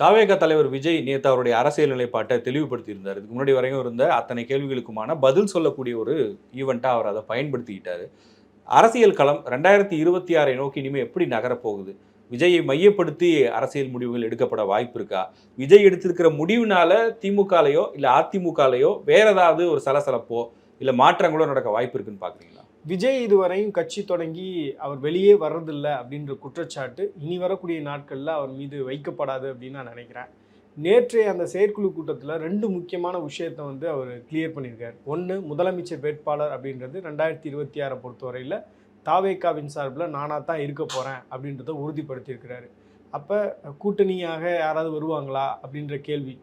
தாவேக தலைவர் விஜய் நேத்து அவருடைய அரசியல் நிலைப்பாட்டை தெளிவுபடுத்தியிருந்தார். இதுக்கு முன்னாடி வரையும் இருந்த அத்தனை கேள்விகளுக்குமான பதில் சொல்லக்கூடிய ஒரு ஈவெண்ட்டாக அவர் அதை பயன்படுத்திக்கிட்டாரு. அரசியல் களம் ரெண்டாயிரத்தி இருபத்தி ஆறை நோக்கி இனிமேல் எப்படி நகரப்போகுது? விஜயை மையப்படுத்தி அரசியல் முடிவுகள் எடுக்கப்பட வாய்ப்பு இருக்கா? விஜய் எடுத்திருக்கிற முடிவுனால திமுகலையோ இல்லை அதிமுகலையோ வேற ஏதாவது ஒரு சலசலப்போ இல்லை மாற்றங்களோ நடக்க வாய்ப்பு இருக்குன்னு பார்க்குறீங்களா விஜய் இதுவரையும் கட்சி தொடங்கி அவர் வெளியே வர்றதில்லை அப்படின்ற குற்றச்சாட்டு இனி வரக்கூடிய நாட்களில் அவர் மீது வைக்கப்படாது அப்படின்னு நான் நினைக்கிறேன். நேற்றைய அந்த செயற்குழு கூட்டத்தில் ரெண்டு முக்கியமான விஷயத்தை வந்து அவர் கிளியர் பண்ணியிருக்கார். ஒன்று முதலமைச்சர் வேட்பாளர் அப்படின்றது ரெண்டாயிரத்தி இருபத்தி ஆறை பொறுத்தவரையில் தாவேக்காவின் சார்பில் நானாக தான் இருக்க போகிறேன் அப்படின்றத உறுதிப்படுத்தியிருக்கிறாரு. அப்போ கூட்டணியாக யாராவது வருவாங்களா அப்படின்ற கேள்வி.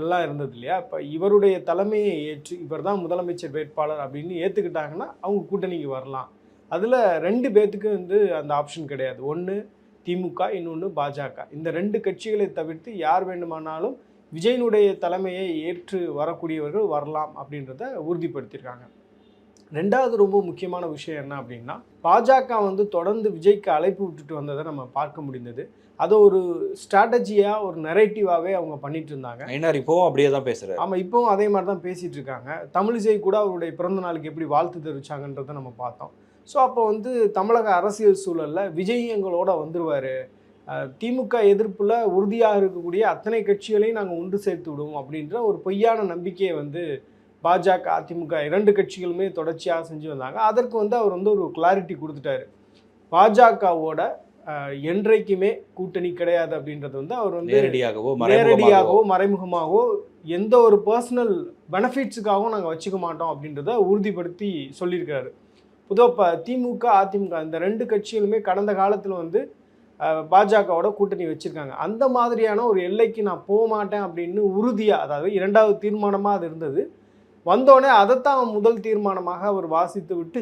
எல்லாம் இருந்தது இல்லையா? இப்போ இவருடைய தலைமையை ஏற்று இவர் தான் முதலமைச்சர் வேட்பாளர் அப்படின்னு ஏற்றுக்கிட்டாங்கன்னா அவங்க கூட்டணிக்கு வரலாம். அதில் ரெண்டு பேர்த்துக்கு வந்து அந்த ஆப்ஷன் கிடையாது. ஒன்று திமுக இன்னொன்று பாஜக. இந்த ரெண்டு கட்சிகளை தவிர்த்து யார் வேண்டுமானாலும் விஜயனுடைய தலைமையை ஏற்று வரக்கூடியவர்கள் வரலாம் அப்படின்றத உறுதிப்படுத்தியிருக்காங்க. ரெண்டாவது ரொம்ப முக்கியமான விஷயம் என்ன அப்படின்னா பாஜக வந்து தொடர்ந்து விஜய்க்கு அழைப்பு விட்டுட்டு வந்ததை நம்ம பார்க்க முடிந்தது. அதை ஒரு ஸ்ட்ராட்டஜியாக ஒரு நெரேட்டிவாகவே அவங்க பண்ணிட்டு இருந்தாங்க. ஐநார் இப்போவும் அப்படியே தான் பேசுறாரு. ஆமாம் இப்போவும் அதே மாதிரி தான் பேசிகிட்டு இருக்காங்க. தமிழிசை கூட அவருடைய பிறந்த நாளுக்கு எப்படி வாழ்த்து தெரிவிச்சாங்கன்றதை நம்ம பார்த்தோம். ஸோ அப்போ வந்து தமிழக அரசியல் சூழலில் விஜய் எங்களோட வந்துருவார். திமுக எதிர்ப்பில் உறுதியாக இருக்கக்கூடிய அத்தனை கட்சிகளையும் நாங்கள் ஒன்று சேர்த்து விடுவோம் அப்படின்ற ஒரு பொய்யான நம்பிக்கையை வந்து பாஜக அதிமுக இரண்டு கட்சிகளுமே தொடர்ச்சியாக செஞ்சு வந்தாங்க. அதற்கு வந்து அவர் வந்து ஒரு கிளாரிட்டி கொடுத்துட்டாரு. பாஜகவோட என்றைக்குமே கூட்டணி கிடையாது அப்படின்றது வந்து அவர் வந்து நேரடியாகவோ நேரடியாகவோ மறைமுகமாகவோ எந்த ஒரு பர்சனல் பெனிஃபிட்ஸுக்காகவும் நாங்கள் வச்சுக்க மாட்டோம் அப்படின்றத உறுதிப்படுத்தி சொல்லியிருக்காரு பொதுவாக இப்போ திமுக அதிமுக இந்த ரெண்டு கட்சிகளுமே கடந்த காலத்தில் வந்து பாஜகவோட கூட்டணி வச்சுருக்காங்க. அந்த மாதிரியான ஒரு எல்லைக்கு நான் போக மாட்டேன் அப்படின்னு உறுதியாக அதாவது இரண்டாவது தீர்மானமாக அது இருந்தது. வந்தோடனே அதைத்தான் முதல் தீர்மானமாக அவர் வாசித்து விட்டு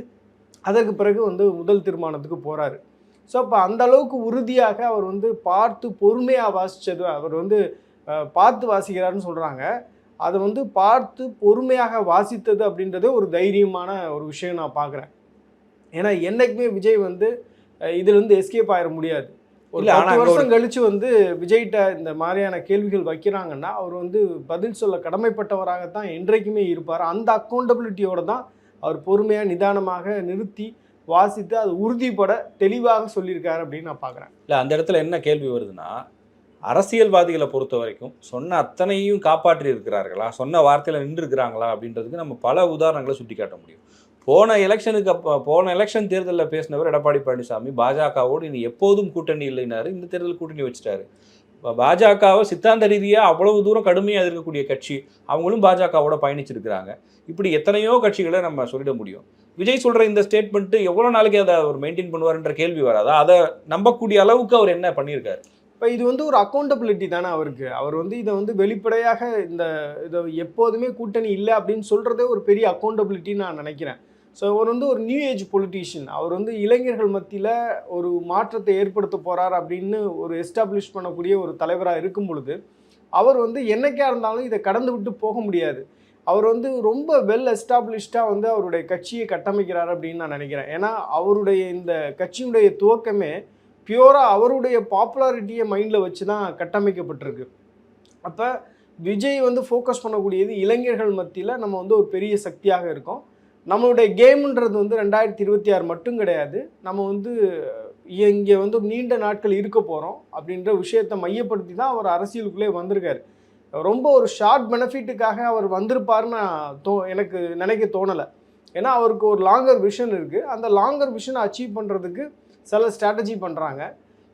அதற்கு பிறகு வந்து முதல் தீர்மானத்துக்கு போகிறாரு ஸோ அப்போ அந்த அளவுக்கு உறுதியாக அவர் வந்து பார்த்து பொறுமையாக வாசித்தது அவர் வந்து பார்த்து வாசிக்கிறாருன்னு சொல்கிறாங்க அதை வந்து பார்த்து பொறுமையாக வாசித்தது அப்படின்றதே ஒரு தைரியமான ஒரு விஷயம் நான் பார்க்குறேன். ஏன்னா என்னைக்குமே விஜய் வந்து இதுலேருந்து எஸ்கேப் ஆகிட முடியாது. ஒரு பத்து வருஷம் கழிச்சு வந்து விஜய்கிட்ட இந்த மாதிரியான கேள்விகள் வைக்கிறாங்கன்னா அவர் வந்து பதில் சொல்ல கடமைப்பட்டவராகத்தான் என்றைக்குமே இருப்பார். அந்த அக்கௌண்டபிலிட்டியோட தான் அவர் பொறுமையாக நிதானமாக நிறுத்தி வாசித்து அது உறுதிப்பட தெளிவாக சொல்லியிருக்காரு அப்படின்னு நான் பார்க்குறேன் இல்லை அந்த இடத்துல என்ன கேள்வி வருதுன்னா அரசியல்வாதிகளை பொறுத்த வரைக்கும் சொன்ன அத்தனையும் காப்பாற்றி இருக்கிறார்களா சொன்ன வார்த்தையில் நின்று இருக்கிறாங்களா அப்படின்றதுக்கு நம்ம பல உதாரணங்களை சுட்டி காட்ட முடியும். போன எலெக்ஷனுக்கு அப்போ போன எலெக்ஷன் தேர்தலில் பேசினவர் எடப்பாடி பழனிசாமி. பாஜகவோடு இனி எப்போதும் கூட்டணி இல்லைனாரு. இந்த தேர்தல் கூட்டணி வச்சுட்டாரு. பாஜகவை சித்தாந்த ரீதியாக அவ்வளவு தூரம் கடுமையாக இருக்கக்கூடிய கட்சி அவங்களும் பாஜகவோட பயணிச்சிருக்கிறாங்க. இப்படி எத்தனையோ கட்சிகளை நம்ம சொல்லிட முடியும். விஜய் சொல்கிற இந்த ஸ்டேட்மெண்ட்டு எவ்வளோ நாளைக்கு அதை அவர் மெயின்டைன் பண்ணுவார்ன்ற கேள்வி வராதா. அதை நம்பக்கூடிய அளவுக்கு அவர் என்ன பண்ணியிருக்காரு? இப்போ இது வந்து ஒரு அக்கௌண்டபிலிட்டி தானே அவருக்கு. அவர் வந்து இதை வந்து வெளிப்படையாக இந்த இதை எப்போதுமே கூட்டணி இல்லை அப்படின்னு சொல்கிறதே ஒரு பெரிய அக்கௌண்டபிலிட்டின்னு நான் நினைக்கிறேன். ஸோ அவர் வந்து ஒரு நியூ ஏஜ் பொலிட்டீஷியன் அவர் வந்து இளைஞர்கள் மத்தியில் ஒரு மாற்றத்தை ஏற்படுத்த போகிறார் அப்படின்னு ஒரு எஸ்டாப்ளிஷ் பண்ணக்கூடிய ஒரு தலைவராக இருக்கும் பொழுது அவர் வந்து என்னைக்கா இருந்தாலும் இதை கடந்து விட்டு போக முடியாது. அவர் வந்து ரொம்ப வெல் எஸ்டாப்ளிஷ்டாக வந்து அவருடைய கட்சியை கட்டமைக்கிறார் அப்படின்னு நான் நினைக்கிறேன். ஏன்னா அவருடைய இந்த கட்சியினுடைய துவக்கமே பியூராக அவருடைய பாப்புலாரிட்டியை மைண்டில் வச்சு தான் கட்டமைக்கப்பட்டிருக்கு. அப்போ விஜய் வந்து ஃபோக்கஸ் பண்ணக்கூடியது இளைஞர்கள் மத்தியில் நம்ம வந்து ஒரு பெரிய சக்தியாக இருக்கோம். நம்மளுடைய கேம்ன்றது வந்து ரெண்டாயிரத்தி இருபத்தி ஆறு மட்டும் கிடையாது. நம்ம வந்து இங்கே வந்து நீண்ட நாட்கள் இருக்க போகிறோம் அப்படின்ற விஷயத்தை மையப்படுத்தி தான் அவர் அரசியலுக்குள்ளே வந்திருக்காரு. ரொம்ப ஒரு ஷார்ட் பெனிஃபிட்டுக்காக அவர் வந்திருப்பாருன்னு தோ எனக்கு நினைக்க தோணலை. ஏன்னா அவருக்கு ஒரு லாங்கர் விஷன் இருக்குது அந்த லாங்கர் விஷனை அச்சீவ் பண்ணுறதுக்கு சில ஸ்ட்ராட்டஜி பண்ணுறாங்க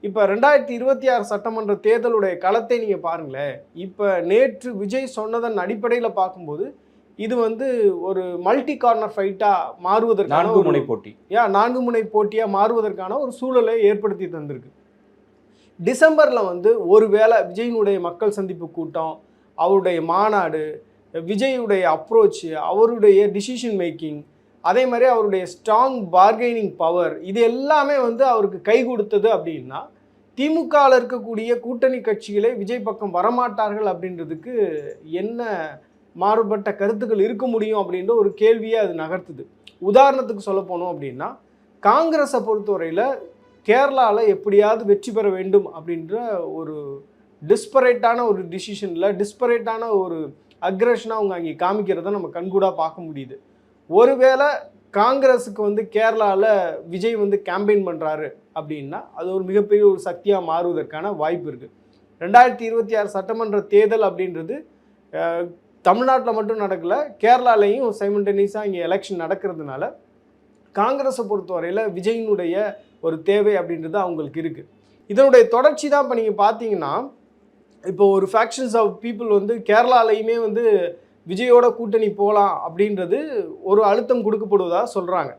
இப்போ ரெண்டாயிரத்தி இருபத்தி ஆறு சட்டமன்ற தேர்தலுடைய களத்தை நீங்கள் பாருங்களேன். இப்போ நேற்று விஜய் சொன்னதன் அடிப்படையில் பார்க்கும்போது இது வந்து ஒரு மல்டி கார்னர் ஃபைட்டாக மாறுவதற்கான நான்கு முனை போட்டி. ஏன் நான்கு முனை போட்டியாக மாறுவதற்கான ஒரு சூழலை ஏற்படுத்தி தந்திருக்கு. டிசம்பரில் வந்து ஒருவேளை விஜயினுடைய மக்கள் சந்திப்பு கூட்டம் அவருடைய மாநாடு விஜயுடைய அப்ரோச் அவருடைய டிசிஷன் மேக்கிங் அதே மாதிரி அவருடைய ஸ்ட்ராங் பார்கெனிங் பவர் இது எல்லாமே வந்து அவருக்கு கை கொடுத்தது அப்படின்னா திமுகவில் இருக்கக்கூடிய கூட்டணி கட்சிகளே விஜய் பக்கம் வரமாட்டார்கள் அப்படின்றதுக்கு என்ன மாறுபட்ட கருத்துக்கள் இருக்க முடியும் அப்படின்ற ஒரு கேள்வியை அது நகர்த்துது. உதாரணத்துக்கு சொல்ல போனோம் அப்படின்னா காங்கிரஸை பொறுத்தவரையில் கேரளாவில் எப்படியாவது வெற்றி பெற வேண்டும் அப்படின்ற ஒரு டிஸ்பரேட்டான ஒரு டிசிஷனில் டிஸ்பரேட்டான ஒரு அக்ரஷனாக அவங்க அங்கே காமிக்கிறத நம்ம கண்கூடாக பார்க்க முடியுது. ஒருவேளை காங்கிரஸுக்கு வந்து கேரளாவில் விஜய் வந்து கேம்பெயின் பண்ணுறாரு அப்படின்னா அது ஒரு மிகப்பெரிய ஒரு சக்தியாக மாறுவதற்கான வாய்ப்பு இருக்குது ரெண்டாயிரத்தி இருபத்தி ஆறு சட்டமன்ற தேர்தல் அப்படின்றது தமிழ்நாட்டில் மட்டும் நடக்கல. கேரளாலையும் சைமண்டனிஸாக இங்கே எலெக்ஷன் நடக்கிறதுனால காங்கிரஸை பொறுத்தவரையில் விஜயினுடைய ஒரு தேவை அப்படின்றது அவங்களுக்கு இருக்குது இதனுடைய தொடர்ச்சி தான் இப்போ நீங்கள் பார்த்தீங்கன்னா இப்போ ஒரு ஃபேக்ஷன்ஸ் ஆஃப் பீப்புள் வந்து கேரளாலையுமே வந்து விஜயோட கூட்டணி போகலாம் அப்படின்றது ஒரு அழுத்தம் கொடுக்கப்படுவதாக சொல்கிறாங்க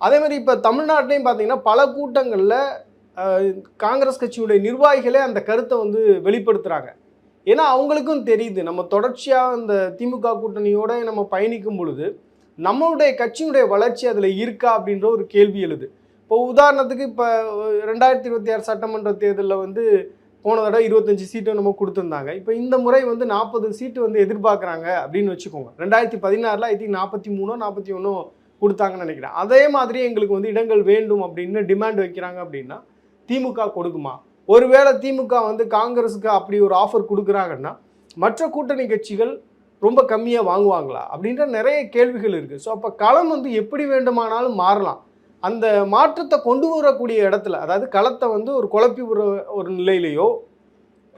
அதே மாதிரி இப்போ தமிழ்நாட்டிலையும் பார்த்தீங்கன்னா பல கூட்டங்களில் காங்கிரஸ் கட்சியுடைய நிர்வாகிகளே அந்த கருத்தை வந்து வெளிப்படுத்துகிறாங்க ஏன்னா அவங்களுக்கும் தெரியுது. நம்ம தொடர்ச்சியாக இந்த திமுக கூட்டணியோட நம்ம பயணிக்கும் பொழுது நம்மளுடைய கட்சியினுடைய வளர்ச்சி அதில் இருக்கா அப்படின்ற ஒரு கேள்வி எழுது. இப்போ உதாரணத்துக்கு இப்போ ரெண்டாயிரத்தி இருபத்தி ஆறு சட்டமன்ற தேர்தலில் வந்து போன தடவை இருபத்தஞ்சி சீட்டு நம்ம கொடுத்துருந்தாங்க. இப்போ இந்த முறை வந்து நாற்பது சீட்டு வந்து எதிர்பார்க்குறாங்க அப்படின்னு வச்சுக்கோங்க. ரெண்டாயிரத்தி பதினாறில் ஐ திங்க் நாற்பத்தி மூணோ நாற்பத்தி ஒன்றோ கொடுத்தாங்கன்னு நினைக்கிறேன். அதே மாதிரி எங்களுக்கு வந்து இடங்கள் வேண்டும் அப்படின்னு டிமாண்ட் வைக்கிறாங்க அப்படின்னா திமுக கொடுக்குமா? ஒருவேளை திமுக வந்து காங்கிரஸுக்கு அப்படி ஒரு ஆஃபர் கொடுக்குறாங்கன்னா மற்ற கூட்டணி கட்சிகள் ரொம்ப கம்மியாக வாங்குவாங்களா? அப்படின்ற நிறைய கேள்விகள் இருக்குது ஸோ அப்போ களம் வந்து எப்படி வேண்டுமானாலும் மாறலாம். அந்த மாற்றத்தை கொண்டு வரக்கூடிய இடத்துல அதாவது களத்தை வந்து ஒரு குழப்பி விடுற ஒரு நிலையிலையோ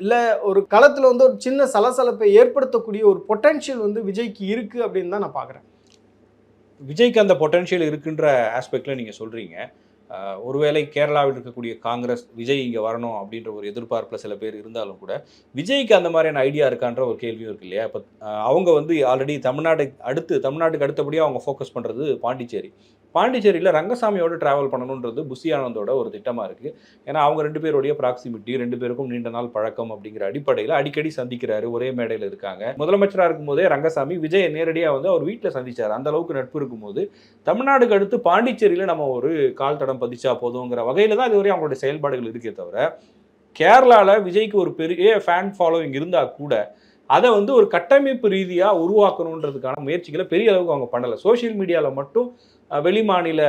இல்லை ஒரு களத்தில் வந்து ஒரு சின்ன சலசலப்பை ஏற்படுத்தக்கூடிய ஒரு பொட்டென்ஷியல் வந்து விஜய்க்கு இருக்குது அப்படின்னு தான் நான் பார்க்குறேன் விஜய்க்கு அந்த பொட்டென்ஷியல் இருக்குன்ற ஆஸ்பெக்டில் நீங்கள் சொல்கிறீங்க ஒருவேளை கேரளாவில் இருக்கக்கூடிய காங்கிரஸ் விஜய் இங்கே வரணும் அப்படின்ற ஒரு எதிர்பார்ப்பில் சில பேர் இருந்தாலும் கூட விஜய்க்கு அந்த மாதிரியான ஐடியா இருக்கான்ற ஒரு கேள்வியும் இருக்கு இல்லையா? இப்போ அவங்க வந்து ஆல்ரெடி தமிழ்நாடு அடுத்து தமிழ்நாட்டுக்கு அடுத்தபடியாக அவங்க ஃபோக்கஸ் பண்ணுறது பாண்டிச்சேரி. பாண்டிச்சேரியில் ரங்கசாமியோட ட்ராவல் பண்ணணுன்றது புஷி ஆனந்தோட ஒரு திட்டமாக இருக்குது ஏன்னா அவங்க ரெண்டு பேருடைய ப்ராக்சிமிட்டி ரெண்டு பேருக்கும் நீண்ட நாள் பழக்கம் அப்படிங்கிற அடிப்படையில் அடிக்கடி சந்திக்கிறாரு. ஒரே மேடையில் இருக்காங்க. முதலமைச்சராக இருக்கும்போதே ரங்கசாமி விஜயை நேரடியாக வந்து அவர் வீட்டில் சந்திச்சார். அந்த அளவுக்கு நட்பு இருக்கும்போது தமிழ்நாடுக்கு அடுத்து பாண்டிச்சேரியில் நம்ம ஒரு கால் தடம் பதிச்சா போதுங்கிற வகையில் தான் இதுவரை அவங்களுடைய செயல்பாடுகள் இருக்கே தவிர கேரளாவில் விஜய்க்கு ஒரு பெரிய ஃபேன் ஃபாலோவிங் இருந்தால் கூட அதை வந்து ஒரு கட்டமைப்பு ரீதியாக உருவாக்கணுன்றதுக்கான முயற்சிகளை பெரிய அளவுக்கு அவங்க பண்ணலை. சோஷியல் மீடியாவில் மட்டும் வெளிமாநில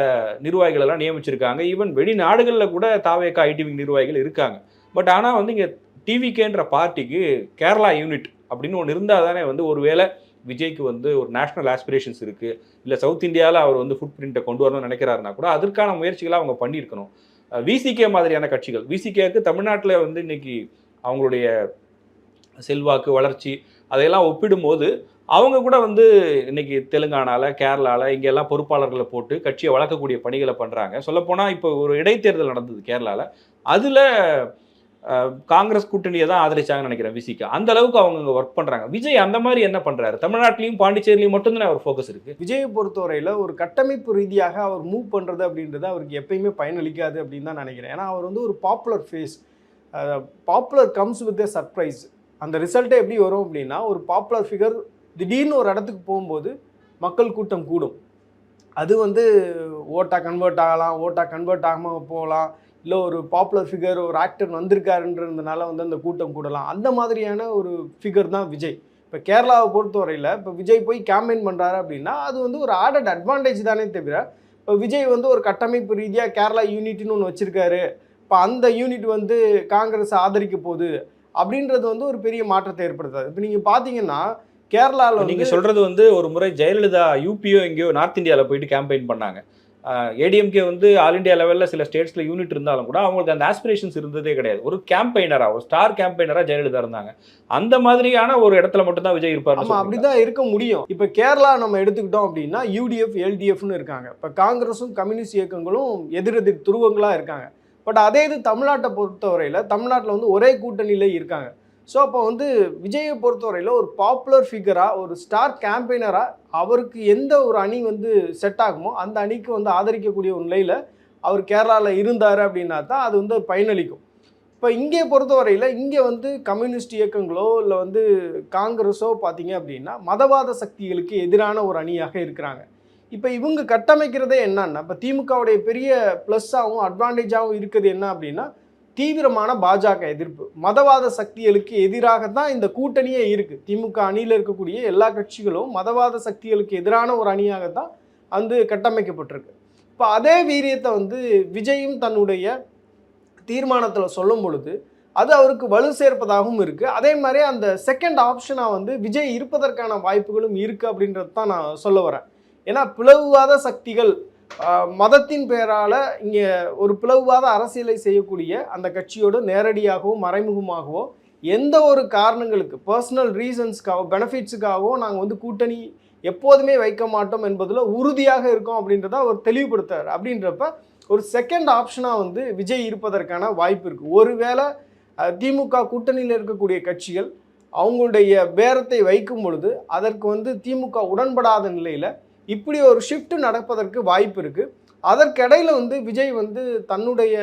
நிர்வாகிகள் எல்லாம் நியமிச்சிருக்காங்க. ஈவன் வெளிநாடுகளில் கூட தாவேக்கா ஐடிவி நிர்வாகிகள் இருக்காங்க. பட் ஆனால் வந்து இங்கே டிவிகேன்ற பார்ட்டிக்கு கேரளா யூனிட் அப்படின்னு ஒன்று இருந்தால் தானே வந்து ஒருவேளை விஜய்க்கு வந்து ஒரு நேஷனல் ஆஸ்பிரேஷன்ஸ் இருக்குது இல்லை சவுத் இந்தியாவில் அவர் வந்து ஃபுட் பிரிண்ட்டை கொண்டு வரணும்னு நினைக்கிறாருன்னா கூட அதற்கான முயற்சிகளை அவங்க பண்ணியிருக்கணும். விசிகே மாதிரியான கட்சிகள். விசிகேக்கு தமிழ்நாட்டில் வந்து இன்னைக்கு அவங்களுடைய செல்வாக்கு வளர்ச்சி அதையெல்லாம் ஒப்பிடும்போது அவங்க கூட வந்து இன்னைக்கு தெலுங்கானாவில் கேரளாவில் இங்கெல்லாம் பொறுப்பாளர்களை போட்டு கட்சியை வளர்க்கக்கூடிய பணிகளை பண்ணுறாங்க சொல்லப்போனால் இப்போ ஒரு இடைத்தேர்தல் நடந்தது கேரளாவில் அதில் காங்கிரஸ் கூட்டணியை தான் ஆதரிச்சாங்கன்னு நினைக்கிறேன் விசிக்கு அந்த அளவுக்கு அவங்க ஒர்க் பண்ணுறாங்க விஜய் அந்த மாதிரி என்ன பண்ணுறாரு தமிழ்நாட்டிலையும் பாண்டிச்சேரியிலையும் மட்டும்தானே அவர் ஃபோக்கஸ் இருக்குது விஜயை பொறுத்தவரையில் ஒரு கட்டமைப்பு ரீதியாக அவர் மூவ் பண்ணுறது அப்படின்றது அவருக்கு எப்பயுமே பயனளிக்காது அப்படின்னு தான் நினைக்கிறேன். ஏன்னா அவர் வந்து ஒரு popular face popular comes with a surprise அந்த ரிசல்ட்டே எப்படி வரும் அப்படின்னா ஒரு பாப்புலர் ஃபிகர் திடீர்னு ஒரு இடத்துக்கு போகும்போது மக்கள் கூட்டம் கூடும். அது வந்து ஓட்டாக கன்வெர்ட் ஆகலாம் ஓட்டாக கன்வெர்ட் ஆகாமல் போகலாம் இல்லை ஒரு பாப்புலர் ஃபிகர் ஒரு ஆக்டர் வந்திருக்காருன்றதுனால வந்து அந்த கூட்டம் கூடலாம். அந்த மாதிரியான ஒரு ஃபிகர் தான் விஜய். இப்போ கேரளாவை பொறுத்தவரையில் இப்போ விஜய் போய் கேம்பெயின் பண்ணுறாரு அப்படின்னா அது வந்து ஒரு ஆடட் அட்வான்டேஜ் தானே தவிர இப்போ விஜய் வந்து ஒரு கட்டமைப்பு ரீதியாக கேரளா யூனிட்னு ஒன்று வச்சுருக்காரு. இப்போ அந்த யூனிட் வந்து காங்கிரஸ் ஆதரிக்க போகுது. அப்படின்றது வந்து ஒரு பெரிய மாற்றத்தை ஏற்படுத்தாது. இப்போ நீங்கள் பார்த்தீங்கன்னா கேரளாவில் நீங்க வந்து சொல்றது வந்து ஒரு முறை ஜெயலலிதா யூபியோ எங்கேயோ நார்த் இந்தியாவில் போயிட்டு கேம்பெயின் பண்ணாங்க. ஏடிஎம்கே வந்து ஆல் இந்தியா லெவலில் சில ஸ்டேட்ஸில் யூனிட் இருந்தாலும் கூட அவங்களுக்கு அந்த ஆஸ்பிரேஷன்ஸ் இருந்ததே கிடையாது. ஒரு கேம்பெயினராக ஒரு ஸ்டார் கேம்பெயினராக ஜெயலலிதா இருந்தாங்க. அந்த மாதிரியான ஒரு இடத்துல மட்டும்தான் விஜய் இருப்பார் ஆமாம் அப்படி தான் இருக்க முடியும். இப்போ கேரளா நம்ம எடுத்துக்கிட்டோம் அப்படின்னா யூடிஎஃப் எல்டிஎஃப்னு இருக்காங்க. இப்போ காங்கிரஸும் கம்யூனிஸ்ட் இயக்கங்களும் எதிரெதிர் துருவங்களாக இருக்காங்க. பட் அதே இது தமிழ்நாட்டை பொறுத்தவரையில் தமிழ்நாட்டில் வந்து ஒரே கூட்டணியிலே இருக்காங்க. ஸோ அப்போ வந்து விஜயை பொறுத்தவரையில் ஒரு பாப்புலர் ஃபிகராக ஒரு ஸ்டார் கேம்பெயினராக அவருக்கு எந்த ஒரு அணி வந்து செட் ஆகுமோ அந்த அணிக்கு வந்து ஆதரிக்கக்கூடிய ஒரு நிலையில் அவர் கேரளாவில் இருந்தார் அப்படின்னா தான் அது வந்து பயனளிக்கும். இப்போ இங்கே பொறுத்தவரையில் இங்கே வந்து கம்யூனிஸ்ட் இயக்கங்களோ இல்லை வந்து காங்கிரஸோ பார்த்தீங்க அப்படின்னா மதவாத சக்திகளுக்கு எதிரான ஒரு அணியாக இருக்கிறாங்க. இப்போ இவங்க கட்டமைக்கிறதே என்னன்னா இப்போ திமுகவுடைய பெரிய ப்ளஸ்ஸாகவும் அட்வான்டேஜாகவும் இருக்குது என்ன அப்படின்னா தீவிரமான பாஜக எதிர்ப்பு. மதவாத சக்திகளுக்கு எதிராக தான் இந்த கூட்டணியே இருக்குது திமுக அணியில் இருக்கக்கூடிய எல்லா கட்சிகளும் மதவாத சக்திகளுக்கு எதிரான ஒரு அணியாக தான் வந்து கட்டமைக்கப்பட்டிருக்கு. இப்போ அதே வீரியத்தை வந்து விஜயும் தன்னுடைய தீர்மானத்தில் சொல்லும் பொழுது அது அவருக்கு வலு சேர்ப்பதாகவும் இருக்குது அதே மாதிரி அந்த செகண்ட் ஆப்ஷனாக வந்து விஜய் இருப்பதற்கான வாய்ப்புகளும் இருக்குது அப்படின்றது தான் நான் சொல்ல வரேன். ஏன்னா பிளவுவாத சக்திகள் மதத்தின் பெயரால் இங்கே ஒரு பிளவுவாத அரசியலை செய்யக்கூடிய அந்த கட்சியோடு நேரடியாகவோ மறைமுகமாகவோ எந்த ஒரு காரணங்களுக்கு பர்சனல் ரீசன்ஸ்க்காகவோ பெனிஃபிட்ஸுக்காகவோ நாங்கள் வந்து கூட்டணி எப்போதுமே வைக்க மாட்டோம் என்பதில் உறுதியாக இருக்கோம் அப்படின்றத அவர் தெளிவுபடுத்தார் அப்படின்றப்ப ஒரு செகண்ட் ஆப்ஷனாக வந்து விஜய் இருப்பதற்கான வாய்ப்பு இருக்குது ஒருவேளை திமுக கூட்டணியில் இருக்கக்கூடிய கட்சிகள் அவங்களுடைய பேரத்தை வைக்கும் பொழுது அதற்கு வந்து திமுக உடன்படாத நிலையில் இப்படி ஒரு ஷிஃப்ட் நடப்பதற்கு வாய்ப்பு இருக்குது அதற்கிடையில் வந்து விஜய் வந்து தன்னுடைய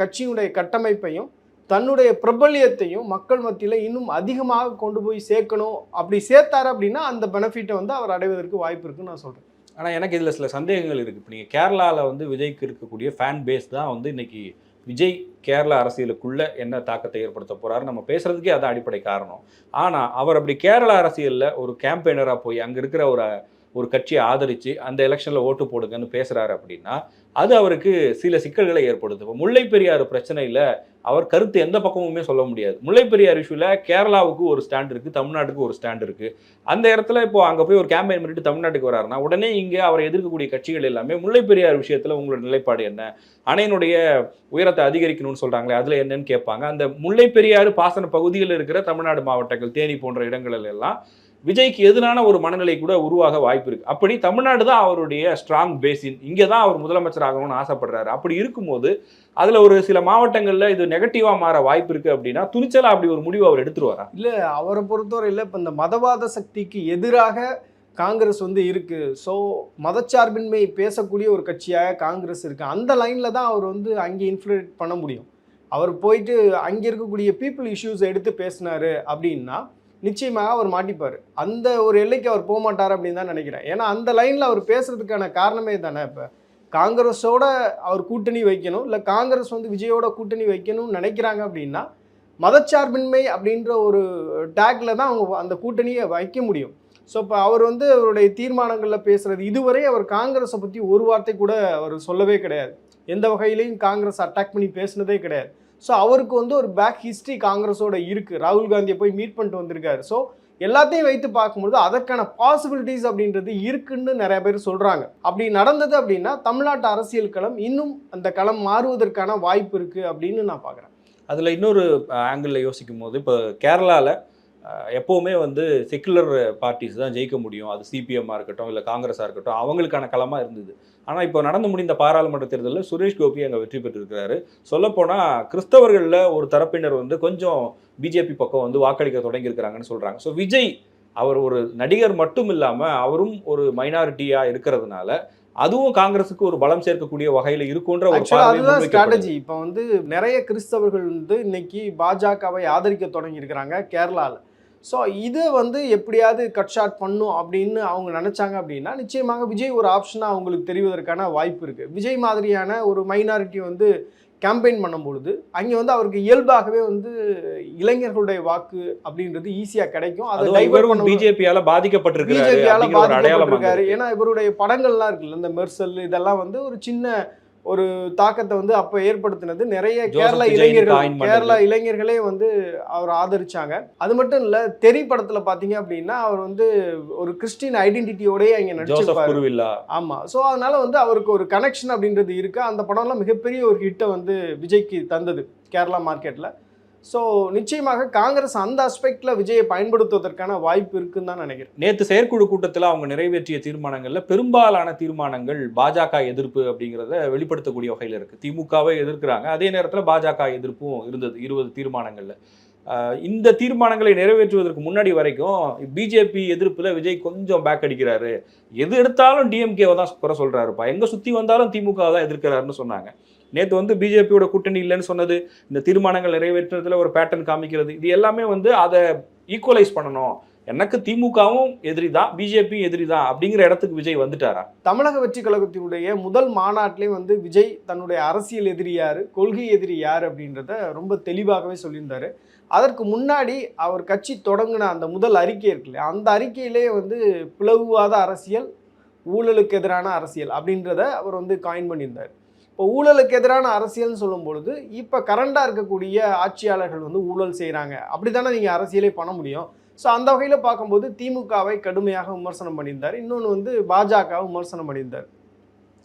கட்சியினுடைய கட்டமைப்பையும் தன்னுடைய பிரபல்யத்தையும் மக்கள் மத்தியில் இன்னும் அதிகமாக கொண்டு போய் சேர்க்கணும். அப்படி சேர்த்தாரு அப்படின்னா அந்த பெனிஃபிட்டை வந்து அவர் அடைவதற்கு வாய்ப்பு இருக்குன்னு நான் சொல்கிறேன் ஆனால் எனக்கு இதில் சில சந்தேகங்கள் இருக்குது இப்போ நீங்கள் கேரளாவில் வந்து விஜய்க்கு இருக்கக்கூடிய ஃபேன் பேஸ் தான் வந்து இன்றைக்கி விஜய் கேரளா அரசியலுக்குள்ள என்ன தாக்கத்தை ஏற்படுத்த போறாரு நம்ம பேசுறதுக்கே அதான் அடிப்படை காரணம். ஆனால் அவர் அப்படி கேரளா அரசியலில் ஒரு கேம்பெயினராக போய் அங்கே இருக்கிற ஒரு ஒரு கட்சியை ஆதரித்து அந்த எலெக்ஷனில் ஓட்டு போடுங்கன்னு பேசுகிறாரு அப்படின்னா அது அவருக்கு சில சிக்கல்களை ஏற்படுது இப்போ முல்லை பெரியார் பிரச்சனையில் அவர் கருத்து எந்த பக்கமுமே சொல்ல முடியாது. முல்லை பெரியார் இஷ்யூவில் கேரளாவுக்கு ஒரு ஸ்டாண்ட் இருக்குது தமிழ்நாட்டுக்கு ஒரு ஸ்டாண்ட் இருக்குது அந்த இடத்துல இப்போ அங்கே போய் ஒரு கேம்பெயின் பண்ணிட்டு தமிழ்நாட்டுக்கு வராருன்னா உடனே இங்கே அவரை எதிர்க்கக்கூடிய கட்சிகள் எல்லாமே முல்லை பெரியார் விஷயத்தில் உங்களோட நிலைப்பாடு என்ன? அணையினுடைய உயரத்தை அதிகரிக்கணும்னு சொல்கிறாங்களே அதில் என்னன்னு கேட்பாங்க. அந்த முல்லை பெரியாறு பாசன பகுதியில் இருக்கிற தமிழ்நாடு மாவட்டங்கள் தேனி போன்ற இடங்களில் எல்லாம் விஜய்க்கு எதிரான ஒரு மனநிலை கூட உருவாக வாய்ப்பு இருக்கு. அப்படி தமிழ்நாடு தான் அவருடைய ஸ்ட்ராங் பேசின் இங்கே தான் அவர் முதலமைச்சர் ஆகணும்னு ஆசைப்படுறாரு. அப்படி இருக்கும்போது அதில் ஒரு சில மாவட்டங்களில் இது நெகட்டிவாக மாற வாய்ப்பு இருக்கு அப்படின்னா துணிச்சலாக அப்படி ஒரு முடிவு அவர் எடுத்துருவாரா? இல்லை அவரை பொறுத்தவரையில் இப்போ இந்த மதவாத சக்திக்கு எதிராக காங்கிரஸ் வந்து இருக்கு. ஸோ மதச்சார்பின்மை பேசக்கூடிய ஒரு கட்சியாக காங்கிரஸ் இருக்கு. அந்த லைனில் தான் அவர் வந்து அங்கே இன்ஃப்ளூயேட் பண்ண முடியும். அவர் போயிட்டு அங்கே இருக்கக்கூடிய பீப்புள் இஷ்யூஸ் எடுத்து பேசினார் அப்படின்னா நிச்சயமாக அவர் மாட்டிப்பார். அந்த ஒரு எல்லைக்கு அவர் போக மாட்டார் அப்படின்னு தான் நினைக்கிறேன். ஏன்னா அந்த லைனில் அவர் பேசுறதுக்கான காரணமே தானே இப்போ. காங்கிரஸோட அவர் கூட்டணி வைக்கணும் இல்லை காங்கிரஸ் வந்து விஜயோட கூட்டணி வைக்கணும்னு நினைக்கிறாங்க அப்படின்னா மதச்சார்பின்மை அப்படின்ற ஒரு டேக்கில் தான் அவங்க அந்த கூட்டணியை வைக்க முடியும். ஸோ இப்போ அவர் வந்து அவருடைய தீர்மானங்களில் பேசுகிறது இதுவரை அவர் காங்கிரஸை பற்றி ஒரு வார்த்தை கூட அவர் சொல்லவே கிடையாது. எந்த வகையிலையும் காங்கிரஸ் அட்டாக் பண்ணி பேசுனதே கிடையாது. ஸோ அவருக்கு வந்து ஒரு பேக் ஹிஸ்ட்ரி காங்கிரஸோட இருக்குது ராகுல் காந்தியை போய் மீட் பண்ணிட்டு வந்திருக்காரு. ஸோ எல்லாத்தையும் வைத்து பார்க்கும்பொழுது அதற்கான பாசிபிலிட்டிஸ் அப்படின்றது இருக்குன்னு நிறைய பேர் சொல்கிறாங்க அப்படி நடந்தது அப்படின்னா தமிழ்நாட்டு அரசியல் களம் இன்னும் அந்த களம் மாறுவதற்கான வாய்ப்பு இருக்குது அப்படின்னு நான் பார்க்குறேன். அதில் இன்னொரு ஆங்கிளில் யோசிக்கும் போது இப்போ கேரளாவில் எப்போவுமே வந்து செக்குலர் பார்ட்டிஸ் தான் ஜெயிக்க முடியும். அது சிபிஎம்மாக இருக்கட்டும் இல்லை காங்கிரஸாக இருக்கட்டும் அவங்களுக்கான களமாக இருந்தது. ஆனால் இப்போ நடந்து முடிந்த பாராளுமன்ற தேர்தலில் சுரேஷ் கோபி அங்கே வெற்றி பெற்றிருக்கிறாரு. சொல்லப்போனால் கிறிஸ்தவர்களில் ஒரு தரப்பினர் வந்து கொஞ்சம் பிஜேபி பக்கம் வந்து வாக்களிக்க தொடங்கியிருக்கிறாங்கன்னு சொல்கிறாங்க ஸோ விஜய் அவர் ஒரு நடிகர் மட்டும் இல்லாமல் அவரும் ஒரு மைனாரிட்டியாக இருக்கிறதுனால அதுவும் காங்கிரஸுக்கு ஒரு பலம் சேர்க்கக்கூடிய வகையில் இருக்குன்ற ஒரு அதுதான். ஸ்ட்ராட்டஜி இப்போ வந்து நிறைய கிறிஸ்தவர்கள் வந்து இன்னைக்கு பாஜகவை ஆதரிக்க தொடங்கியிருக்கிறாங்க கேரளாவில் ஸோ இதை வந்து எப்படியாவது கட் ஷாட் பண்ணும் அப்படின்னு அவங்க நினச்சாங்க அப்படின்னா நிச்சயமாக விஜய் ஒரு ஆப்ஷனாக அவங்களுக்கு தெரிவதற்கான வாய்ப்பு இருக்குது விஜய் மாதிரியான ஒரு மைனாரிட்டி வந்து கேம்பெயின் பண்ணும்பொழுது அங்கே வந்து அவருக்கு இயல்பாகவே வந்து இளைஞர்களுடைய வாக்கு அப்படின்றது ஈஸியாக கிடைக்கும். அதை பண்ண பிஜேபியால பாதிக்கப்பட்டிருக்காரு பிஜேபியால பாதிக்கப்பட்டிருக்காரு ஏன்னா இவருடைய படங்கள்லாம் இருக்குல்ல இந்த மெர்சல் இதெல்லாம் வந்து ஒரு சின்ன ஒரு தாக்கத்தை வந்து அப்ப ஏற்படுத்தினது நிறைய கேரளா இளைஞர்கள். கேரளா இளைஞர்களே வந்து அவர் ஆதரிச்சாங்க. அது மட்டும் இல்ல தெரி படத்துல பாத்தீங்க அப்படின்னா அவர் வந்து ஒரு கிறிஸ்டின் ஐடென்டிட்டியோடய இங்க நடிச்சிருப்பாரு. ஆமா. ஸோ அதனால வந்து அவருக்கு ஒரு கனெக்ஷன் அப்படின்றது இருக்கு. அந்த படம்லாம் மிகப்பெரிய ஒரு ஹிட்டை வந்து விஜய்க்கு தந்தது கேரளா மார்க்கெட்ல ஸோ நிச்சயமாக காங்கிரஸ் அந்த அஸ்பெக்டில் விஜயை பயன்படுத்துவதற்கான வாய்ப்பு இருக்குன்னு தான் நினைக்கிறேன். நேற்று செயற்குழு கூட்டத்தில் அவங்க நிறைவேற்றிய தீர்மானங்களில் பெரும்பாலான தீர்மானங்கள் பாஜக எதிர்ப்பு அப்படிங்கிறத வெளிப்படுத்தக்கூடிய வகையில் இருக்குது திமுகவை எதிர்க்கிறாங்க. அதே நேரத்தில் பாஜக எதிர்ப்பும் இருந்தது இருபது தீர்மானங்களில். இந்த தீர்மானங்களை நிறைவேற்றுவதற்கு முன்னாடி வரைக்கும் பிஜேபி எதிர்ப்பில் விஜய் கொஞ்சம் பேக் அடிக்கிறாரு. எது எடுத்தாலும் டிஎம்கேவை தான் குறை சொல்கிறாருப்பா எங்கே சுற்றி வந்தாலும் திமுக தான் எதிர்க்கிறாருன்னு சொன்னாங்க. நேற்று வந்து பிஜேபியோட கூட்டணி இல்லைன்னு சொன்னது இந்த தீர்மானங்கள் நிறைவேற்றுறதுல ஒரு பேட்டர்ன் காமிக்கிறது இது எல்லாமே வந்து அதை ஈக்குவலைஸ் பண்ணணும். எனக்கு திமுகவும் எதிரி தான் பிஜேபி எதிரி தான் அப்படிங்கிற இடத்துக்கு விஜய் வந்துட்டாரா? தமிழக வெற்றி கழகத்தினுடைய முதல் மாநாட்டிலையும் வந்து விஜய் தன்னுடைய அரசியல் எதிரி யார் கொள்கை எதிரி யார் அப்படின்றத ரொம்ப தெளிவாகவே சொல்லியிருந்தாரு. அதற்கு முன்னாடி அவர் கட்சி தொடங்கின அந்த முதல் அறிக்கை இருக்குல்ல அந்த அறிக்கையிலே வந்து பிளவுவாத அரசியல் ஊழலுக்கு எதிரான அரசியல் அப்படின்றத அவர் வந்து காயின் பண்ணியிருந்தார். இப்போ ஊழலுக்கு எதிரான அரசியல்னு சொல்லும் பொழுது இப்போ கரண்டாக இருக்கக்கூடிய ஆட்சியாளர்கள் வந்து ஊழல் செய்கிறாங்க அப்படி தானே நீங்கள் அரசியலே பண்ண முடியும். ஸோ அந்த வகையில் பார்க்கும்போது திமுகவை கடுமையாக விமர்சனம் பண்ணியிருந்தார். இன்னொன்று வந்து பாஜகவை விமர்சனம் பண்ணியிருந்தார்.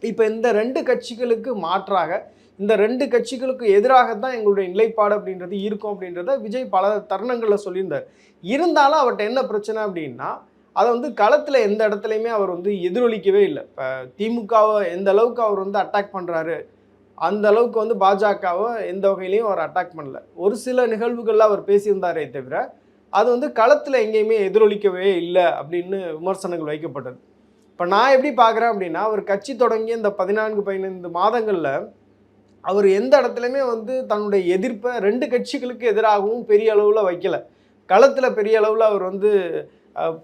இப்போ இந்த ரெண்டு கட்சிகளுக்கு மாற்றாக இந்த ரெண்டு கட்சிகளுக்கு எதிராக தான் எங்களுடைய நிலைப்பாடு அப்படின்றது இருக்கும் அப்படின்றத விஜய் பல தருணங்களில் சொல்லியிருந்தார். இருந்தாலும் அவர்கிட்ட என்ன பிரச்சனை அப்படின்னா அதை வந்து களத்தில் எந்த இடத்துலையுமே அவர் வந்து எதிரொலிக்கவே இல்லை. இப்போ திமுகவை எந்த அளவுக்கு அவர் வந்து அட்டாக் பண்ணுறாரு அந்த அளவுக்கு வந்து பாஜகவை எந்த வகையிலையும் அவர் அட்டாக் பண்ணல. ஒரு சில நிகழ்வுகளில் அவர் பேசியிருந்தாரே தவிர அது வந்து களத்தில் எங்கேயுமே எதிரொலிக்கவே இல்லை அப்படின்னு விமர்சனங்கள் வைக்கப்பட்டது. இப்போ நான் எப்படி பார்க்குறேன் அப்படின்னா அவர் கட்சி தொடங்கி இந்த பதினான்கு பதினைந்து மாதங்களில் அவர் எந்த இடத்துலையுமே வந்து தன்னுடைய எதிர்ப்பை ரெண்டு கட்சிகளுக்கு எதிராகவும் பெரிய அளவில் வைக்கலை. களத்தில் பெரிய அளவில் அவர் வந்து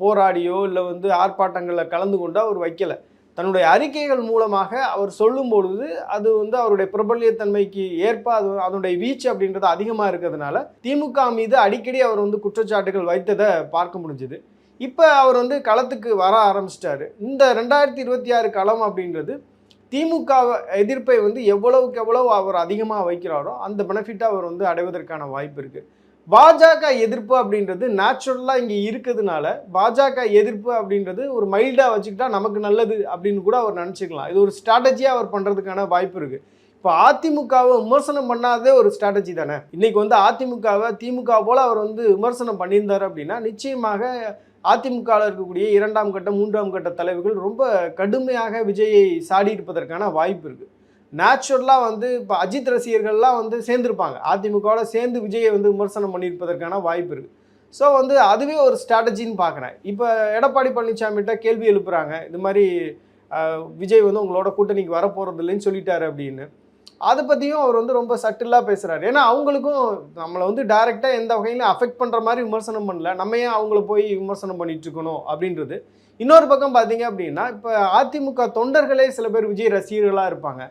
போராடியோ இல்லை வந்து ஆர்ப்பாட்டங்களில் கலந்து கொண்டோ அவர் வைக்கலை. தன்னுடைய அறிக்கைகள் மூலமாக அவர் சொல்லும் பொழுது அது வந்து அவருடைய பிரபல்யத்தன்மைக்கு ஏற்ப அது அதனுடைய வீச்சு அப்படின்றது அதிகமாக இருக்கிறதுனால திமுக மீது அடிக்கடி அவர் வந்து குற்றச்சாட்டுகள் வைத்ததை பார்க்க முடிஞ்சுது. இப்போ அவர் வந்து களத்துக்கு வர ஆரம்பிச்சிட்டாரு. இந்த ரெண்டாயிரத்தி இருபத்தி ஆறு களம் அப்படின்றது திமுக எதிர்ப்பை வந்து எவ்வளவுக்கு எவ்வளவு அவர் அதிகமாக வைக்கிறாரோ அந்த பெனிஃபிட்டை அவர் வந்து அடைவதற்கான வாய்ப்பு இருக்குது பாஜக எதிர்ப்பு அப்படின்றது நேச்சுரலாக இங்கே இருக்கிறதுனால பாஜக எதிர்ப்பு அப்படின்றது ஒரு மைல்டாக வச்சுக்கிட்டா நமக்கு நல்லது அப்படின்னு கூட அவர் நினச்சிக்கலாம். இது ஒரு ஸ்ட்ராட்டஜியாக அவர் பண்ணுறதுக்கான வாய்ப்பு இருக்குது இப்போ அதிமுகவை விமர்சனம் பண்ணாதே ஒரு ஸ்ட்ராட்டஜி தானே? இன்றைக்கி வந்து அதிமுகவை திமுக போல் அவர் வந்து விமர்சனம் பண்ணியிருந்தார் அப்படின்னா நிச்சயமாக அதிமுகவில் இருக்கக்கூடிய இரண்டாம் கட்ட மூன்றாம் கட்ட தலைவர்கள் ரொம்ப கடுமையாக விஜயை சாடி இருப்பதற்கான வாய்ப்பு இருக்குது நேச்சுரலாக வந்து இப்போ அஜித் ரசிகர்கள்லாம் வந்து சேர்ந்துருப்பாங்க. அதிமுகவோட சேர்ந்து விஜயை வந்து விமர்சனம் பண்ணியிருப்பதற்கான வாய்ப்பு இருக்குது ஸோ வந்து அதுவே ஒரு ஸ்ட்ராட்டஜின்னு பார்க்குறேன் இப்போ எடப்பாடி பழனிசாமிகிட்ட கேள்வி எழுப்புறாங்க. இது மாதிரி விஜய் வந்து உங்களோட கூட்டணிக்கு வர இல்லைன்னு சொல்லிட்டாரு அப்படின்னு. அதை பற்றியும் அவர் வந்து ரொம்ப சட்டிலாக பேசுகிறாரு ஏன்னா அவங்களுக்கும் நம்மளை வந்து டைரெக்டாக எந்த வகையிலும் அஃபெக்ட் பண்ணுற மாதிரி விமர்சனம் பண்ணல. நம்ம ஏன் அவங்கள போய் விமர்சனம் பண்ணிகிட்ருக்கணும் அப்படின்றது. இன்னொரு பக்கம் பார்த்தீங்க அப்படின்னா இப்போ அதிமுக தொண்டர்களே சில பேர் விஜய் ரசிகர்களாக இருப்பாங்க.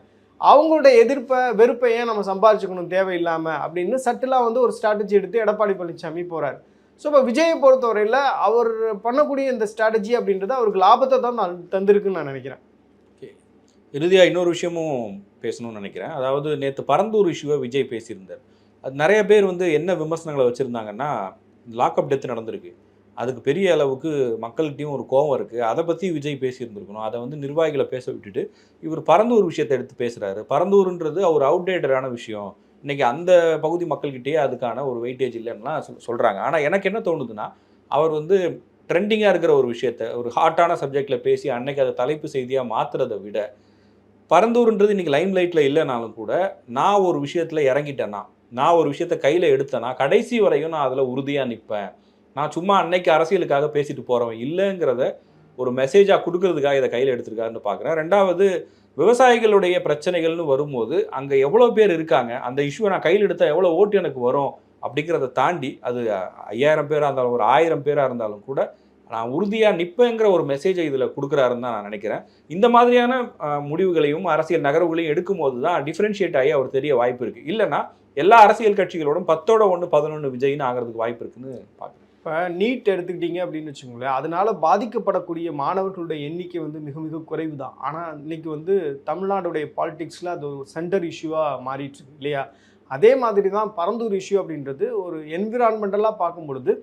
அவங்களுடைய எதிர்ப்பை வெறுப்பை ஏன் நம்ம சம்பாதிச்சுக்கணும் தேவையில்லாமல் அப்படின்னு சட்டிலாக வந்து ஒரு ஸ்ட்ராட்டஜி எடுத்து எடப்பாடி பழனிசாமி போகிறார் ஸோ இப்போ விஜயை பொறுத்தவரையில் அவர் பண்ணக்கூடிய இந்த ஸ்ட்ராட்டஜி அப்படின்றது அவருக்கு லாபத்தை தான் நான் தந்திருக்குன்னு நான் நினைக்கிறேன். ஓகே. இறுதியாக இன்னொரு விஷயமும் பேசணும்னு நினைக்கிறேன். அதாவது நேற்று பரந்தூர் இஷ்யூவை விஜய் பேசியிருந்தார். அது நிறைய பேர் வந்து என்ன விமர்சனங்களை வச்சுருந்தாங்கன்னா லாக்அப் டெத் நடந்திருக்கு. அதுக்கு பெரிய அளவுக்கு மக்கள்கிட்டையும் ஒரு கோவம் இருக்குது அதை பற்றி விஜய் பேசியிருந்திருக்கணும். அதை வந்து நிர்வாகிகளை பேச விட்டுட்டு இவர் பரந்தூர் விஷயத்தை எடுத்து பேசுகிறாரு பரந்தூருன்றது அவர் அவுடேட்டடான விஷயம். இன்னைக்கு அந்த பகுதி மக்கள்கிட்டயே அதுக்கான ஒரு வெயிட்டேஜ் இல்லைன்னா சொல்கிறாங்க ஆனால் எனக்கு என்ன தோணுதுன்னா அவர் வந்து ட்ரெண்டிங்காக இருக்கிற ஒரு விஷயத்த ஒரு ஹாட்டான சப்ஜெக்டில் பேசி அன்னைக்கு அதை தலைப்பு செய்தியாக மாற்றுறதை விட பரந்தூர்ன்றது இன்றைக்கி லைம் லைட்டில் இல்லைனாலும் கூட நான் ஒரு விஷயத்தில் இறங்கிட்டேன்னா நான் ஒரு விஷயத்த கையில் எடுத்தேன்னா கடைசி வரையும் நான் அதில் உறுதியாக நிற்பேன் நான் சும்மா அன்னைக்கு அரசியலுக்காக பேசிட்டு போகிறவன் இல்லைங்கிறத ஒரு மெசேஜாக கொடுக்கறதுக்காக இதை கையில் எடுத்திருக்காருன்னு பார்க்குறேன். ரெண்டாவது விவசாயிகளுடைய பிரச்சனைகள்னு வரும்போது அங்கே எவ்வளோ பேர் இருக்காங்க அந்த இஷ்யூவை நான் கையில் எடுத்தால் எவ்வளோ ஓட்டு எனக்கு வரும் அப்படிங்கிறத தாண்டி அது ஐயாயிரம் பேராக இருந்தாலும் ஒரு ஆயிரம் பேராக இருந்தாலும் கூட நான் உறுதியாக நிற்பேங்கிற ஒரு மெசேஜை இதில் கொடுக்குறாருன்னு தான் நான் நினைக்கிறேன். இந்த மாதிரியான முடிவுகளையும் அரசியல் நகர்வுகளையும் எடுக்கும்போது தான் டிஃப்ரென்ஷியேட் ஆகி அவர் தெரிய வாய்ப்பு இருக்குது இல்லைன்னா எல்லா அரசியல் கட்சிகளோடும் பத்தோட ஒன்று பதினொன்று விஜய்னு ஆகிறதுக்கு வாய்ப்பு இருக்குன்னு பார்க்குறேன். இப்போ நீட் எடுத்துக்கிட்டீங்க அப்படின்னு வச்சுக்கோங்களேன் அதனால் பாதிக்கப்படக்கூடிய மாணவர்களுடைய எண்ணிக்கை வந்து மிக மிக குறைவு தான் ஆனால் இன்றைக்கி வந்து தமிழ்நாடுடைய பாலிடிக்ஸில் அது ஒரு சென்டர் இஷ்யூவாக மாறிட்டு இருக்கு இல்லையா? அதே மாதிரி தான் பரந்தூர் இஷ்யூ அப்படின்றது ஒரு என்விரான்மெண்டலாக பார்க்கும் பொழுது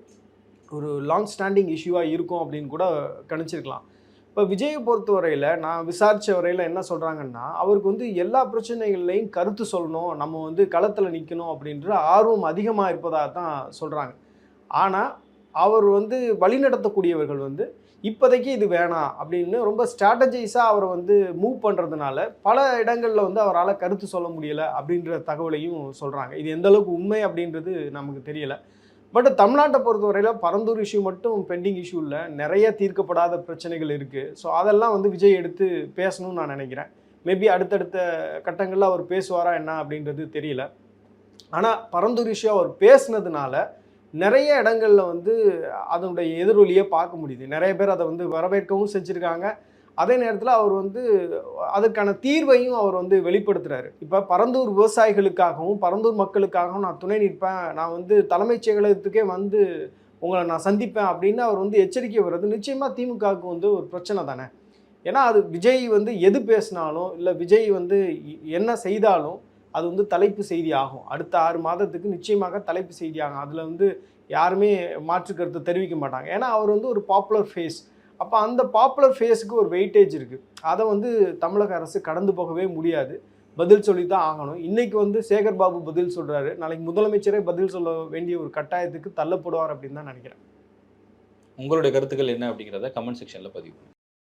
ஒரு லாங் ஸ்டாண்டிங் இஷ்யூவாக இருக்கும் அப்படின்னு கூட கணிச்சிருக்கலாம். இப்போ விஜயை பொறுத்த வரையில் நான் விசாரித்த வரையில் என்ன சொல்கிறாங்கன்னா அவருக்கு வந்து எல்லா பிரச்சனைகள்லையும் கருத்து சொல்லணும் நம்ம வந்து களத்தில் நிற்கணும் அப்படின்ற ஆர்வம் அதிகமாக இருப்பதாக தான் சொல்கிறாங்க ஆனால் அவர் வந்து வழிநடத்தக்கூடியவர்கள் வந்து இப்போதைக்கு இது வேணாம் அப்படின்னு ரொம்ப ஸ்ட்ராட்டஜைஸாக அவரை வந்து மூவ் பண்ணுறதுனால பல இடங்களில் வந்து அவரால் கருத்து சொல்ல முடியலை அப்படின்ற தகவலையும் சொல்கிறாங்க இது எந்த அளவுக்கு உண்மை அப்படின்றது நமக்கு தெரியலை. பட் தமிழ்நாட்டை பொறுத்தவரையில் பரந்தூர் இஷ்யூ மட்டும் பெண்டிங் இஷ்யூ இல்லை. நிறைய தீர்க்கப்படாத பிரச்சனைகள் இருக்குது ஸோ அதெல்லாம் வந்து விஜய் எடுத்து பேசணும்னு நான் நினைக்கிறேன். மேபி அடுத்தடுத்த கட்டங்களில் அவர் பேசுவாரா என்ன அப்படின்றது தெரியல. ஆனால் பரந்தூர் இஷ்யூ அவர் பேசுனதுனால நிறைய இடங்களில் வந்து அதனுடைய எதிரொலியை பார்க்க முடியுது. நிறைய பேர் அதை வந்து வரவேற்கவும் செஞ்சுருக்காங்க. அதே நேரத்தில் அவர் வந்து அதுக்கான தீர்வையும் அவர் வந்து வெளிப்படுத்துகிறாரு இப்போ பரந்தூர் விவசாயிகளுக்காகவும் பரந்தூர் மக்களுக்காகவும் நான் துணை நிற்பேன். நான் வந்து தலைமைச் செயலகத்துக்கே வந்து உங்களை நான் சந்திப்பேன் அப்படின்னு அவர் வந்து எச்சரிக்கை வர்றது நிச்சயமாக திமுகவுக்கு வந்து ஒரு பிரச்சனை தானே. ஏன்னா அது விஜய் வந்து எது பேசினாலும் இல்லை விஜய் வந்து என்ன செய்தாலும் அது வந்து தலைப்பு செய்தி ஆகும் அடுத்த ஆறு மாதத்துக்கு நிச்சயமாக தலைப்பு செய்தி ஆகும் அதில் வந்து யாருமே மாற்று கருத்தை தெரிவிக்க மாட்டாங்க. ஏன்னா அவர் வந்து ஒரு பாப்புலர் ஃபேஸ் அப்போ அந்த பாப்புலர் ஃபேஸுக்கு ஒரு வெயிட்டேஜ் இருக்குது அதை வந்து தமிழக அரசு கடந்து போகவே முடியாது. பதில் சொல்லி தான் ஆகணும். இன்றைக்கி வந்து சேகர் பாபு பதில் சொல்கிறாரு நாளைக்கு முதலமைச்சரே பதில் சொல்ல வேண்டிய ஒரு கட்டாயத்துக்கு தள்ளப்படுவார் அப்படின்னு தான் நினைக்கிறேன். உங்களுடைய கருத்துக்கள் என்ன அப்படிங்கிறத கமெண்ட் செக்ஷனில் பதிவு